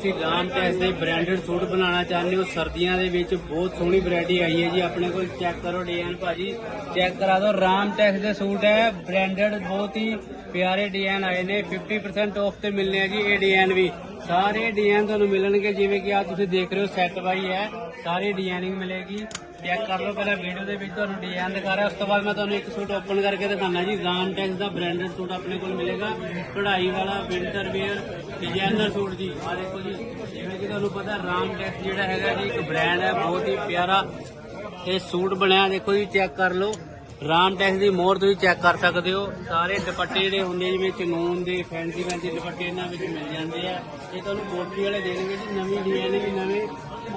ਤੁਸੀਂ ਰਾਮ ਟੈਕਸ ਦੇ branded suit ਬਣਾਉਣਾ ਚਾਹੁੰਦੇ ਹੋ, ਸਰਦੀਆਂ ਦੇ ਵਿੱਚ ਬਹੁਤ ਸੋਹਣੀ ਵੈਰਾਈਟੀ ਆਈ ਹੈ ਜੀ, ਆਪਣੇ ਕੋਲ ਚੈੱਕ ਕਰੋ ਡਿਜ਼ਾਈਨ ਭਾਜੀ, ਚੈੱਕ ਕਰਾ ਦਿਓ, ਰਾਮ ਟੈਕਸ ਦੇ ਸੂਟ ਹੈ, ਬ੍ਰਾਂਡਡ ਬਹੁਤ ਹੀ ਪਿਆਰੇ ਡਿਜ਼ਾਈਨ ਆਏ ਨੇ 50% ਆਫ ਤੇ ਮਿਲਨੇ ਆ ਜੀ ਇਹ ਡਿਜ਼ਾਈਨ ਵੀ। ਸਾਰੇ ਡਿਜ਼ਾਈਨ ਤੁਹਾਨੂੰ ਮਿਲਣਗੇ, ਜਿਵੇਂ ਕਿ ਆ ਤੁਸੀਂ ਦੇਖ ਰਹੇ ਹੋ ਸੈੱਟ ਬਾਈ ਹੈ, ਸਾਰੀ ਡਿਜ਼ਾਈਨਿੰਗ ਮਿਲੇਗੀ। ਚੈੱਕ ਕਰ ਲਓ ਪਹਿਲਾਂ ਵੀਡੀਓ ਦੇ ਵਿੱਚ ਤੁਹਾਨੂੰ ਡਿਜ਼ਾਈਨ ਦਿਖਾ ਰਿਹਾ, ਉਸ ਤੋਂ ਬਾਅਦ ਮੈਂ ਤੁਹਾਨੂੰ ਇੱਕ ਸੂਟ ਓਪਨ ਕਰਕੇ ਦਿਖਾਣਾ ਜੀ। ਰਾਮ ਟੈਕਸ ਦਾ ਬ੍ਰਾਂਡਡ ਸੂਟ ਆਪਣੇ ਕੋਲ ਮਿਲੇਗਾ। ਕਢਾਈ ਵਾਲਾ ਵਿੰਟਰ ਵੇਅਰ ਡਿਜ਼ਾਈਨਰ ਸੂਟ ਜੀ। ਆ ਦੇਖੋ ਜੀ, ਜਿਵੇਂ ਕਿ ਤੁਹਾਨੂੰ ਪਤਾ ਰਾਮ ਟੈਕਸ ਜਿਹੜਾ ਹੈਗਾ ਜੀ, ਇੱਕ ਬ੍ਰਾਂਡ ਹੈ, ਬਹੁਤ ਹੀ ਪਿਆਰਾ। ਇਹ ਸੂਟ ਬਣਿਆ, ਦੇਖੋ ਜੀ, ਚੈੱਕ ਕਰ ਲਓ। ਰਾਮ ਟੈਕਸ ਦੀ ਮੋਹਰ ਤੁਸੀਂ ਚੈੱਕ ਕਰ ਸਕਦੇ ਹੋ। ਸਾਰੇ ਦੁਪੱਟੇ ਜਿਹੜੇ ਹੁੰਦੇ ਜਿਵੇਂ ਚਨੂਨ ਦੇ ਫੈਂਸੀ ਫੈਂਸੀ ਦੁਪੱਟੇ ਇਹਨਾਂ ਵਿੱਚ ਮਿਲ ਜਾਂਦੇ ਆ। ਇਹ ਤੁਹਾਨੂੰ ਕੋਟੀ ਵਾਲੇ ਦੇ ਦੇਣਗੇ ਜੀ, ਨਵੀਂ ਡਿਜ਼ਾਈਨ ਵੀ ਨਵੇਂ।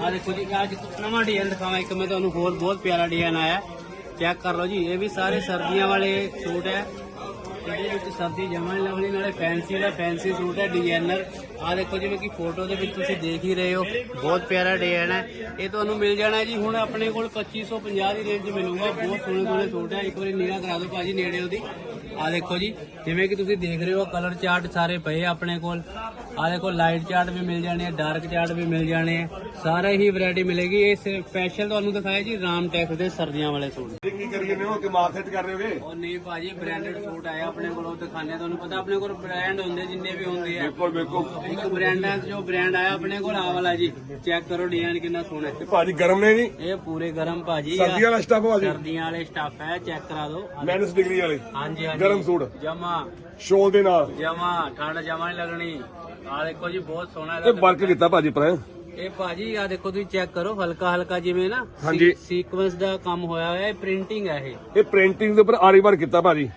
ਆ ਦੇਖੋ ਜੀ ਅੱਜ ਨਵਾਂ ਡਿਜ਼ਾਈਨ ਦਿਖਾਵਾਂ, ਇੱਕ ਮੈਂ ਤੁਹਾਨੂੰ ਹੋਰ ਬਹੁਤ ਪਿਆਰਾ ਡਿਜ਼ਾਈਨ ਆਇਆ। ਚੈੱਕ ਕਰ ਲਓ ਜੀ, ਇਹ ਵੀ ਸਾਰੇ ਸਰਦੀਆਂ ਵਾਲੇ ਸੂਟ ਹੈ। ਇਹਦੇ ਵਿੱਚ ਸਰਦੀ ਜਮਾ ਨਹੀਂ ਲੱਗਣੀ ਨਾਲੇ ਫੈਂਸੀ ਦਾ ਫੈਂਸੀ ਸੂਟ ਹੈ ਡਿਜ਼ਾਈਨਰ ਆ ਦੇਖੋ ਜਿਵੇਂ ਕਿ ਫੋਟੋ ਦੇ ਵਿੱਚ ਤੁਸੀਂ ਦੇਖ ਹੀ ਰਹੇ ਹੋ ਬਹੁਤ ਪਿਆਰਾ ਡਿਜ਼ਾਈਨ ਹੈ। ਇਹ ਤੁਹਾਨੂੰ ਮਿਲ ਜਾਣਾ ਹੈ ਜੀ ਹੁਣ ਆਪਣੇ ਕੋਲ 2550 ਦੀ ਰੇਂਜ ਮਿਲੂਗਾ। ਬਹੁਤ ਸੋਹਣੇ ਸੋਹਣੇ ਸੂਟ ਹੈ ਇੱਕ ਵਾਰੀ ਨਿਗਾਹ ਕਰਾ ਦਿਓ ਭਾਜੀ ਨੇੜੇ ਉਹਦੀ ਆ ਦੇਖੋ ਜੀ ਜਿਵੇਂ ਕਿ ਤੁਸੀਂ ਦੇਖ ਰਹੇ ਹੋ ਕਲਰ ਚਾਰਟ ਸਾਰੇ ਪਏ ਆਪਣੇ ਕੋਲ। ਆ ਦੇਖੋ ਲਾਈਟ ਚਾਰਟ ਵੀ ਮਿਲ ਜਾਣੇ ਆ ਡਾਰਕ ਚਾਰਟ ਵੀ ਮਿਲ ਜਾਣੇ ਆ। ਸਾਰੇ ਹੀ ਵੈਰਾਈਟੀ ਮਿਲੇਗੀ। ਇਹ ਸਪੈਸ਼ਲ ਤੁਹਾਨੂੰ ਦਿਖਾਇਆ ਜੀ ਰਾਮ ਟੈਕਸ ਦੇ ਸਰਦੀਆਂ ਵਾਲੇ ਸੂਟ। ਕੀ ਕਰੀਏ ਨੇ ਉਹ ਕਿ ਮਾਰਕੀਟ ਕਰ ਰਹੇ ਹੋਗੇ ਉਹ ਨਹੀਂ ਭਾਜੀ ਬ੍ਰਾਂਡਡ ਸੂਟ ਆਇਆ ਆਪਣੇ ਕੋਲ ਉਹ ਦਿਖਾਣੇ ਤੁਹਾਨੂੰ। ਪਤਾ ਆਪਣੇ ਕੋਲ ਬ੍ਰਾਂਡ ਹੁੰਦੇ ਜਿੰਨੇ ਵੀ ਹੁੰਦੇ ਆ। ਬਿਲਕੁਲ ਬਿਲਕੁਲ ਇੱਕ ਬ੍ਰਾਂਡ ਹੈ ਜੋ ਬ੍ਰਾਂਡ ਆਇਆ ਆਪਣੇ ਕੋਲ ਆ ਵਾਲਾ ਜੀ। ਚੈੱਕ ਕਰੋ ਡਿਜ਼ਾਈਨ ਕਿੰਨਾ ਸੋਹਣਾ ਹੈ ਤੇ ਭਾਜੀ ਗਰਮ ਨੇ ਜੀ। ਇਹ ਪੂਰੇ ਗਰਮ ਭਾਜੀ ਆ। ਸਰਦੀਆਂ ਵਾਲਾ ਸਟਾਫ ਭਾਜੀ। ਸਰਦੀਆਂ ਵਾਲੇ ਸਟਾਫ ਹੈ ਚੈੱਕ ਕਰਾ ਦਿਓ। ਮੈਨਸ ਡਿਗਰੀ ਵਾਲੇ। ਹਾਂਜੀ ਹਾਂਜੀ। ਗਰਮ ਸੂਟ। ਜਮਾ। ਸ਼ੋਲ ਦੇ ਨਾਲ। ਜਮਾ ਠੰਡ ਜਮਾ ਨਹੀਂ ਲੱਗਣੀ। ਆ ਦੇਖੋ ਜੀ ਬਹੁਤ ਸੋਹਣਾ ਇਹ ਇਹਦਾ ਵਰਕ ਕੀਤਾ ਭਾਜੀ ਪਰ ਇਹ ਭਾਜੀ ਆ ਦੇਖੋ ਤੁਸੀਂ ਚੈੱਕ ਕਰੋ ਹਲਕਾ ਹਲਕਾ ਜਿਵੇਂ ਨਾ। ਹਾਂਜੀ। ਸੀਕੁਐਂਸ ਦਾ ਕੰਮ ਹੋਇਆ ਹੋਇਆ ਇਹ ਪ੍ਰਿੰਟਿੰਗ ਹੈ ਇਹ। ਇਹ ਪ੍ਰਿੰਟਿੰਗ ਦੇ ਉੱਪਰ ਆਰੀ ਵਰਕ ਕੀਤਾ ਭਾਜੀ।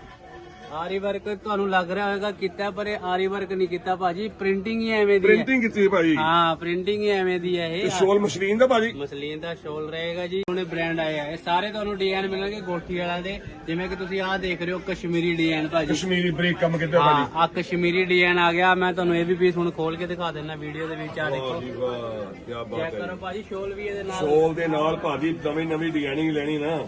ਆਰੀ ਵਰਕ ਤੁਹਾਨੂੰ ਲੱਗ ਰਿਹਾ ਹੋਵੇਗਾ ਕੀਤਾ ਪਰ ਇਹ ਆਰੀ ਵਰਕ ਨਹੀਂ ਕੀਤਾ ਭਾਜੀ। ਪ੍ਰਿੰਟਿੰਗ ਹੀ ਐਵੇਂ ਦੀ ਹੈ। ਪ੍ਰਿੰਟਿੰਗ ਕੀਤੀ ਹੈ ਭਾਜੀ। ਹਾਂ ਪ੍ਰਿੰਟਿੰਗ ਹੀ ਐਵੇਂ ਦੀ ਹੈ ਤੇ ਇਹ ਸ਼ੋਲ ਮਸ਼ਲੀਨ ਦਾ ਭਾਜੀ? ਮਸਲੀਨ ਦਾ ਸ਼ੋਲ ਰਹੇਗਾ ਜੀ। ਉਹਨੇ ਬ੍ਰਾਂਡ ਆਏ ਆ। ਇਹ ਸਾਰੇ ਤੁਹਾਨੂੰ ਡਿਜ਼ਾਈਨ ਮਿਲਣਗੇ ਗੋਠੀ ਵਾਲਾ ਦੇ। ਜਿਵੇਂ ਕਿ ਤੁਸੀਂ ਆਹ ਦੇਖ ਰਹੇ ਹੋ ਕਸ਼ਮੀਰੀ ਡਿਜ਼ਾਈਨ ਭਾਜੀ। ਕਸ਼ਮੀਰੀ ਬ੍ਰੇਕ ਕੰਮ ਕੀਤਾ ਹਾਂ ਭਾਜੀ ਕਸ਼ਮੀਰੀ ਡਿਜ਼ਾਈਨ ਆ ਗਿਆ। ਮੈਂ ਤੁਹਾਨੂੰ ਇਹ ਵੀ ਪੀਸ ਹੁਣ ਖੋਲ ਕੇ ਦਿਖਾ ਦਿੰਦਾ ਵੀਡੀਓ ਦੇ ਵਿੱਚ। ਆ ਦੇਖੋ। ਵਾਹ ਕੀ ਬਾਤ ਚੈੱਕ ਹੈ ਕਰੋ ਭਾਜੀ ਸ਼ੋਲ ਵੀ ਇਹਦੇ ਨਾਲ ਸ਼ੋਲ ਦੇ ਨਾਲ ਭਾਜੀ ਨਵੀਂ ਨਵੀਂ ਡਿਜ਼ਾਈਨਿੰਗ ਲੈਣੀ ਨਾ।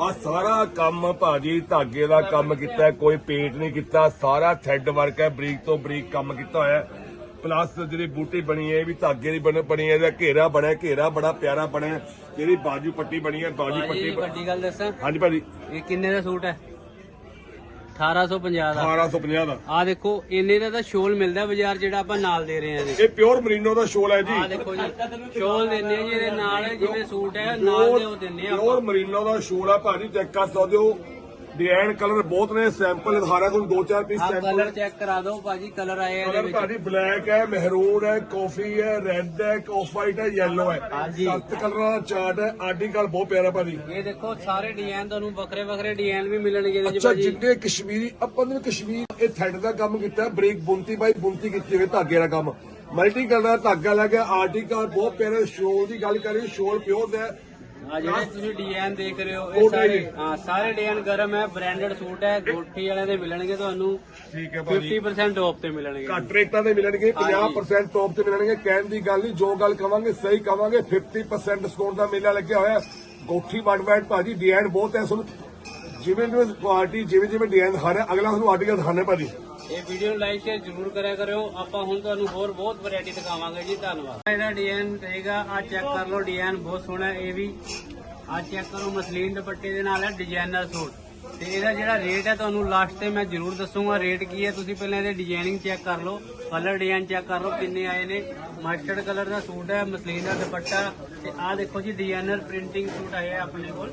ਆ ਸਾਰਾ ਕੰਮ ਭਾਜੀ ਧਾਗੇ ਦਾ ਕੰਮ ਕੀਤਾ ਕੋਈ ਪੇਂਟ ਨਹੀਂ ਕੀਤਾ ਸਾਰਾ ਥ੍ਰੈਡ ਵਰਕ ਹੈ ਬਰੀਕ ਤੋਂ ਬਰੀਕ ਕੰਮ ਕੀਤਾ ਹੋਇਆ ਪਲੱਸ ਜਿਹੜੀ ਬੂਟੀ ਬਣੀ ਹੈ ਇਹ ਵੀ ਧਾਗੇ ਦੀ ਬਣ- ਬਣੀ ਹੈ ਇਹਦਾ ਘੇਰਾ ਬਣਿਆ ਘੇਰਾ ਬੜਾ ਪਿਆਰਾ ਬਣਿਆ ਜਿਹੜੀ ਬਾਜੂ ਪੱਟੀ ਬਣੀ ਹੈ ਬਾਜੂ ਪੱਟੀ ਵੱਡੀ ਗੱਲ ਦੱਸਾਂ। ਹਾਂਜੀ ਭਾਜੀ। ਇਹ ਕਿੰਨੇ ਦਾ ਸੂਟ ਹੈ? 1850 ਦਾ। 1850 ਦਾ। ਆ ਦੇਖੋ ਇੰਨੇ ਦਾ ਤਾਂ ਸ਼ੋਲ ਮਿਲਦਾ ਬਾਜ਼ਾਰ ਜਿਹੜਾ ਆਪਾਂ ਨਾਲ ਦੇ ਰਹੇ ਹਾਂ ਜੀ। ਇਹ ਪਿਓਰ ਮਰੀਨੋ ਦਾ ਸ਼ੋਲ ਹੈ ਜੀ। ਆ ਦੇਖੋ ਜੀ ਸ਼ੋਲ ਦਿੰਦੇ ਆ ਜੀ ਇਹਦੇ ਨਾਲ ਜਿਵੇਂ ਸੂਟ ਹੈ ਨਾਲ ਦੇ ਉਹ ਦਿੰਦੇ ਆ ਪਿਓਰ ਮਰੀਨੋ ਦਾ ਸ਼ੋਲ ਆ ਭਾਜੀ ਚੈੱਕ ਕਰ ਸਕਦੇ ਹੋ ਡਿਜ਼ਾਈਨ ਕਲਰ ਬਹੁਤ ਨੇ ਸੈਂਪਲ ਦਿਖਾਣਾ ਤੁਹਾਨੂੰ ਦੋ ਚਾਰ ਪੀਸ ਸੈਂਪਲ ਕਲਰ ਚੈੱਕ ਕਰਾ ਦਿਓ ਭਾਜੀ ਕਲਰ ਆਏ ਆ ਇਹਦੇ ਕਲਰ ਵਿੱਚ। ਭਾਜੀ ਬਲੈਕ ਹੈ ਮਹਿਰੂਨ ਹੈ ਕਾਫੀ ਹੈ ਰੈੱਡ ਹੈ ਆਫ ਵਾਈਟ ਹੈ yellow ਹੈ। ਹਾਂਜੀ। ਸੱਤ ਕਲਰਾਂ ਦਾ ਚਾਰਟ ਹੈ ਆਰਟੀਕਲ ਬਹੁਤ ਪਿਆਰਾ ਭਾਜੀ। ਇਹ ਦੇਖੋ ਸਾਰੇ ਡਿਜ਼ਾਈਨ ਤੁਹਾਨੂੰ ਵੱਖਰੇ ਵੱਖਰੇ ਡਿਜ਼ਾਈਨ ਵੀ ਮਿਲਣਗੇ ਇਹਦੇ 'ਚ ਅੱਛਾ ਭਾਜੀ। ਜਿੰਨੇ ਕਸ਼ਮੀਰੀ ਆਪਾਂ ਨੇ ਕਸ਼ਮੀਰ ਇਹ ਥੈਡ ਦਾ ਕੰਮ ਕੀਤਾ ਬ੍ਰੇਕ ਬੁੰਤੀ ਬਾਈ ਬੁੰਤੀ ਕੀਤੀ ਹੋਈ ਧਾਗੇ ਦਾ ਕੰਮ। ਮਲਟੀ ਕਲਰ ਦਾ ਧਾਗਾ ਲੱਗਿਆ ਆਰਟੀਕਲ ਬਹੁਤ ਪਿਆਰਾ ਸ਼ੋਲ ਦੀ ਗੱਲ ਕਰੀ ਸ਼ੋਲ ਪਿਓਰ ਦਾ ਹੈ। ਆ ਜਿਹੜੇ ਤੁਸੀਂ ਡਿਜ਼ਾਈਨ ਦੇਖ ਰਹੇ ਹੋ ਇਹ ਸਾਰੇ। ਹਾਂ ਸਾਰੇ ਡਿਜ਼ਾਈਨ ਗਰਮ ਹੈ ਬ੍ਰਾਂਡਡ ਸੂਟ ਹੈ ਗੋਠੀ ਵਾਲਿਆਂ ਦੇ ਮਿਲਣਗੇ ਤੁਹਾਨੂੰ। ਠੀਕ ਹੈ ਭਾਜੀ। 50% ਆਫ ਤੇ ਮਿਲਣਗੇ। ਘੱਟ ਰੇਟਾਂ ਦੇ ਮਿਲਣਗੇ 50% ਟੌਪ ਤੇ ਮਿਲਣਗੇ ਕਹਿਣ ਦੀ ਗੱਲ ਨਹੀਂ ਜੋ ਗੱਲ ਕਵਾਂਗੇ ਸਹੀ ਕਵਾਂਗੇ 50% ਡਿਸਕਾਊਂਟ ਦਾ ਮੇਲਾ ਲੱਗਿਆ ਹੋਇਆ। ਗੋਠੀ ਵਨ ਵੈਟ ਭਾਜੀ ਡਿਜ਼ਾਈਨ ਬਹੁਤ ਹੈ ਤੁਹਾਨੂੰ ਜਿਵੇਂ ਜਿਵੇਂ ਕੁਆਲਿਟੀ ਜਿਵੇਂ ਜਿਵੇਂ ਡਿਜ਼ਾਈਨ ਦਿਖਾਣਾ ਅਗਲਾ ਤੁਹਾਨੂੰ ਆਰਟੀਕਲ ਦਿਖਾਣਾ ਭਾਜੀ। ਇਹ ਵੀਡੀਓ ਨੂੰ ਲਾਈਕ ਸ਼ੇਅਰ ਜ਼ਰੂਰ ਕਰਿਆ ਕਰਿਓ। ਆਪਾਂ ਹੁਣ ਤੁਹਾਨੂੰ ਹੋਰ ਬਹੁਤ ਵੈਰਾਈਟੀ ਦਿਖਾਵਾਂਗੇ ਜੀ। ਧੰਨਵਾਦ। ਇਹਦਾ ਡਿਜ਼ਾਈਨ ਰਹੇਗਾ ਆ ਚੈੱਕ ਕਰ ਲਓ। ਡਿਜ਼ਾਈਨ ਬਹੁਤ ਸੋਹਣਾ ਇਹ ਵੀ ਆ ਚੈੱਕ ਕਰੋ। ਮਸਲੀਨ ਦੁਪੱਟੇ ਦੇ ਨਾਲ ਹੈ ਡਿਜ਼ਾਈਨਰ ਸੂਟ। ਤੇ ਇਹਦਾ ਜਿਹੜਾ ਰੇਟ ਹੈ ਤੁਹਾਨੂੰ ਲਾਸਟ ਤੇ ਮੈਂ ਜ਼ਰੂਰ ਦੱਸੂਗਾ। ਰੇਟ ਕੀ ਹੈ? ਤੁਸੀਂ ਪਹਿਲਾਂ ਇਹਦੇ ਡਿਜ਼ਾਈਨਿੰਗ ਚੈੱਕ ਕਰ ਲਓ। ਕਲਰ ਡਿਜ਼ਾਈਨ ਚੈੱਕ ਕਰ ਲਓ। ਕਿੰਨੇ ਆਏ ਨੇ। ਮਸਟਰਡ ਕਲਰ ਦਾ ਸੂਟ ਹੈ, ਮਸਲੀਨ ਦਾ ਦੁਪੱਟਾ। ਤੇ ਆਹ ਦੇਖੋ ਜੀ ਡਿਜ਼ਾਈਨਰ ਪ੍ਰਿੰਟਿੰਗ ਸੂਟ ਆਏ ਆਪਣੇ ਕੋਲ।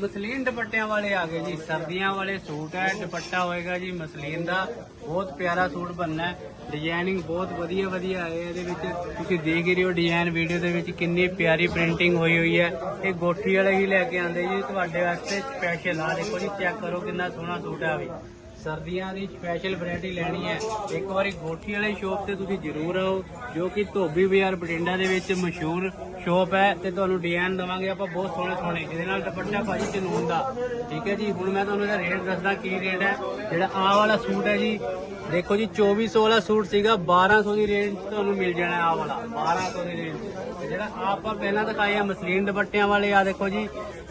ਮਸਲੀਨ ਦੁਪੱਟਿਆਂ ਵਾਲੇ ਆ ਗਏ ਜੀ, ਸਰਦੀਆਂ ਵਾਲੇ ਸੂਟ ਹੈ, ਦੁਪੱਟਾ ਹੋਏਗਾ ਜੀ, ਮਸਲੀਨ ਦਾ ਬਹੁਤ ਪਿਆਰਾ ਸੂਟ ਬਣਨਾ ਹੈ। ਡਿਜ਼ਾਈਨਿੰਗ ਬਹੁਤ ਵਧੀਆ ਵਧੀਆ ਆਏ ਇਹਦੇ ਵਿੱਚ ਤੁਸੀਂ ਦੇਖ ਹੀ ਰਹੇ ਹੋ ਡਿਜ਼ਾਈਨ ਵੀਡੀਓ ਦੇ ਵਿੱਚ ਕਿੰਨੀ ਪਿਆਰੀ ਪ੍ਰਿੰਟਿੰਗ ਹੋਈ ਹੋਈ ਹੈ। ਇਹ ਗੋਠੀ ਵਾਲੇ ਹੀ ਲੈ ਕੇ ਆਂਦੇ ਜੀ, ਤੁਹਾਡੇ ਵਾਸਤੇ ਸਪੈਸ਼ਲ ਆ। ਦੇਖੋ ਜੀ ਚੈੱਕ ਕਰੋ ਕਿੰਨਾ ਸੋਹਣਾ ਸੂਟ ਹੈ ਵੀ। ਸਰਦੀਆਂ ਦੀ ਸਪੈਸ਼ਲ ਵੈਰਾਈਟੀ ਲੈਣੀ ਹੈ। ਇੱਕ ਵਾਰੀ ਗੋਠੀ ਵਾਲੀ ਸ਼ੋਪ ਤੇ ਤੁਸੀਂ ਜ਼ਰੂਰ ਆਓ, ਜੋ ਕਿ ਧੋਬੀ ਬਾਜ਼ਾਰ ਬਠਿੰਡਾ ਦੇ ਵਿੱਚ ਮਸ਼ਹੂਰ ਸ਼ੋਪ ਹੈ ਤੇ ਤੁਹਾਨੂੰ ਡਿਜ਼ਾਈਨ ਦਵਾਂਗੇ ਆਪਾਂ ਬਹੁਤ ਸੋਹਣੇ ਸੋਹਣੇ, ਜਿਹਦੇ ਨਾਲ ਦੁਪੱਟਾ ਭਾਜੀ ਚਨੂਨ ਦਾ। ਠੀਕ ਹੈ ਜੀ, ਹੁਣ ਮੈਂ ਤੁਹਾਨੂੰ ਇਹਦਾ ਰੇਟ ਦੱਸਦਾ ਕੀ ਰੇਟ ਹੈ। ਜਿਹੜਾ ਆਹ ਵਾਲਾ ਸੂਟ ਹੈ ਜੀ, ਦੇਖੋ ਜੀ 2400 ਵਾਲਾ ਸੂਟ ਸੀਗਾ 1200 ਦੀ ਰੇਂਜ ਤੁਹਾਨੂੰ ਮਿਲ ਜਾਣਾ ਆਹ ਵਾਲਾ 1200 ਦੀ ਰੇਂਜ ਆਪਾਂ ਪਹਿਲਾਂ ਦਿਖਾਏ ਆ, ਮਸਲੀਨ ਦੁਪੱਟਿਆਂ ਵਾਲੇ ਆ, ਦੇਖੋ ਜੀ।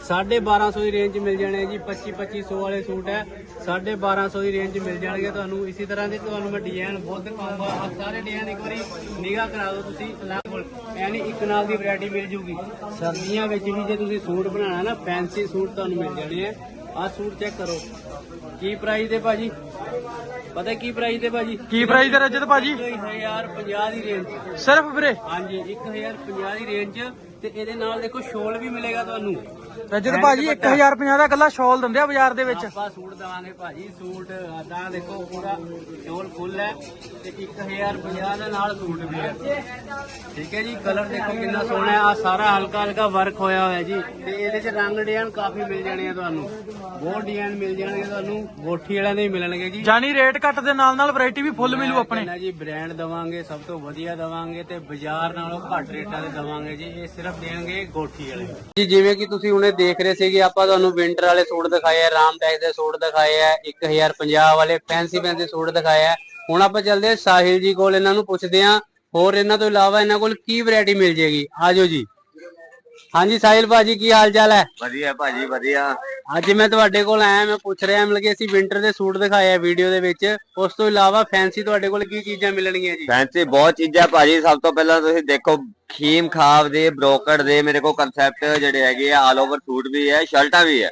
1250 ਦੀ ਰੇਂਜ 'ਚ ਮਿਲ ਜਾਣੇ ਜੀ 25 2500 ਵਾਲੇ ਸੂਟ ਹੈ। 1250 800 ਦੀ ਰੇਂਜ ਮਿਲ ਜਾਣਗੇ ਤੁਹਾਨੂੰ। ਇਸੇ ਤਰ੍ਹਾਂ ਦੇ ਤੁਹਾਨੂੰ ਮੈਂ ਡਿਜ਼ਾਈਨ ਬਹੁਤ ਦਿਖਾਉਂਗਾ। ਆ ਸਾਰੇ ਡਿਜ਼ਾਈਨ ਇੱਕ ਵਾਰੀ ਨਿਗਾਹ ਕਰਾ ਦਿਓ ਤੁਸੀਂ, ਅਲੱਗ ਕੋਲ। ਯਾਨੀ ਇੱਕ ਨਾਲ ਦੀ ਵੈਰਾਈਟੀ ਮਿਲ ਜੂਗੀ। ਸਰਦੀਆਂ ਵਿੱਚ ਵੀ ਜੇ ਤੁਸੀਂ ਸੂਟ ਬਣਾਉਣਾ ਨਾ ਫੈਂਸੀ ਸੂਟ ਤੁਹਾਨੂੰ ਮਿਲ ਜਾਣੇ ਆ। ਆਹ ਸੂਟ ਚੈੱਕ ਕਰੋ। ਕੀ ਪ੍ਰਾਈਸ ਦੇ ਭਾਜੀ? ਪਤਾ ਕੀ ਪ੍ਰਾਈਸ ਦੇ ਭਾਜੀ? ਕੀ ਪ੍ਰਾਈਸ ਹੈ ਰਜਤ ਭਾਜੀ? 1050 ਦੀ ਰੇਂਜ ਸਿਰਫ ਵੀਰੇ। ਹਾਂਜੀ 1050 ਦੀ ਰੇਂਜ ਤੇ ਇਹਦੇ ਨਾਲ ਦੇਖੋ ਸ਼ੋਲ ਵੀ ਮਿਲੇਗਾ ਤੁਹਾਨੂੰ। ਰਜਤ ਭਾਜੀ 1050 ਦਾ ਇਕੱਲਾ ਸ਼ਾਲ ਦਿੰਦੇ ਆ ਬਾਜ਼ਾਰ ਦੇ ਵਿੱਚ? ਆਪਾਂ ਸੂਟ ਦਵਾਂਗੇ ਭਾਜੀ ਸੂਟ ਆਦਾਂ ਦੇਖੋ ਪੂਰਾ ਸ਼ੋਲ ਫੁੱਲ ਹੈ ਤੇ 1050 ਦੇ ਨਾਲ ਸੂਟ ਵੀ ਹੈ। ਠੀਕ ਹੈ ਜੀ ਕਲਰ ਦੇਖੋ ਕਿੰਨਾ ਸੋਹਣਾ ਹੈ। ਆ ਸਾਰਾ ਹਲਕਾ ਹਲਕਾ ਵਰਕ ਹੋਇਆ ਹੋਇਆ ਜੀ। ਤੇ ਇਹਦੇ 'ਚ ਰੰਗ ਡਿਜ਼ਾਈਨ ਕਾਫੀ ਮਿਲ ਜਾਣੇ ਆ ਤੁਹਾਨੂੰ। ਬਹੁਤ ਡਿਜ਼ਾਈਨ ਮਿਲ ਜਾਣਗੇ ਤੁਹਾਨੂੰ। ਗੋਠੀ ਵਾਲਿਆਂ ਦੇ ਹੀ ਮਿਲਣਗੇ ਜੀ। ਜਾਨੀ ਰੇਟ ਘੱਟ ਦੇ ਨਾਲ ਨਾਲ ਵੈਰਾਈਟੀ ਵੀ ਫੁੱਲ ਮਿਲੂ ਆਪਣੇ। ਕਹਿੰਦਾ ਜੀ ਬ੍ਰਾਂਡ ਦਵਾਂਗੇ ਸਭ ਤੋਂ ਵਧੀਆ ਦਵਾਂਗੇ ਤੇ ਬਾਜ਼ਾਰ ਨਾਲੋਂ ਘੱਟ ਰੇਟਾਂ ਦੇ ਦਵਾਂਗੇ ਜੀ। ਇਹ ਸਿਰਫ ਦੇਣਗੇ ਗੋਠੀ ਵਾਲੇ। ਜੀ, ਜਿਵੇਂ ਕਿ ਤੁਸੀਂ ਹੁਣੇ ਦੇਖ ਰਹੇ ਸੀਗੇ, ਆਪਾਂ ਤੁਹਾਨੂੰ ਵਿੰਟਰ ਵਾਲੇ ਸੂਟ ਦਿਖਾਏ ਆ ਰਾਮਟੈਕ ਦੇ ਸੂਟ ਦਿਖਾਏ ਆ 1050 ਵਾਲੇ ਫੈਂਸੀ ਫੈਂਸੀ ਸੂਟ ਦਿਖਾਏ ਆ। ਹੁਣ ਆਪਾਂ ਚੱਲਦੇ ਆ ਸਾਹਿਲ ਜੀ ਕੋਲ ਇਹਨਾਂ ਨੂੰ ਪੁੱਛਦੇ ਆ ਹੋਰ ਇਹਨਾਂ ਤੋਂ ਇਲਾਵਾ ਇਹਨਾਂ ਕੋਲ ਕੀ ਵੈਰਾਈਟੀ ਮਿਲ ਜੇਗੀ? ਆਜੋ ਜੀ। ਹਾਂਜੀ ਸਾਹਿਲ ਭਾਜੀ ਕੀ ਹਾਲ ਚਾਲ ਹੈ? ਵਧੀਆ ਭਾਜੀ ਵਧੀਆ। ਅੱਜ ਮੈਂ ਤੁਹਾਡੇ ਕੋਲ ਆਇਆ ਮੈਂ ਪੁੱਛ ਰਿਹਾ ਮਤਲਬ ਕਿ ਅਸੀਂ ਵਿੰਟਰ ਦੇ ਸੂਟ ਦਿਖਾਏ ਆ ਵੀਡੀਓ ਦੇ ਵਿੱਚ। ਉਸ ਤੋਂ ਇਲਾਵਾ ਫੈਂਸੀ ਤੁਹਾਡੇ ਕੋਲ ਕੀ ਚੀਜ਼ਾਂ ਮਿਲਣਗੀਆਂ ਜੀ? ਫੈਂਸੀ ਬਹੁਤ ਚੀਜ਼ਾਂ ਭਾਜੀ ਸਭ ਤੋਂ ਪਹਿਲਾਂ ਤੁਸੀਂ ਦੇਖੋ ਖੀਮ ਖਾਬ ਦੇ ਬ੍ਰੋਕਰ ਦੇ ਮੇਰੇ ਕੋਲ ਕਨਸੈਪਟ ਜਿਹੜੇ ਹੈਗੇ ਆ ਆਲ ਓਵਰ ਸੂਟ ਵੀ ਹੈ ਸ਼ਰਟਾਂ ਵੀ ਹੈ।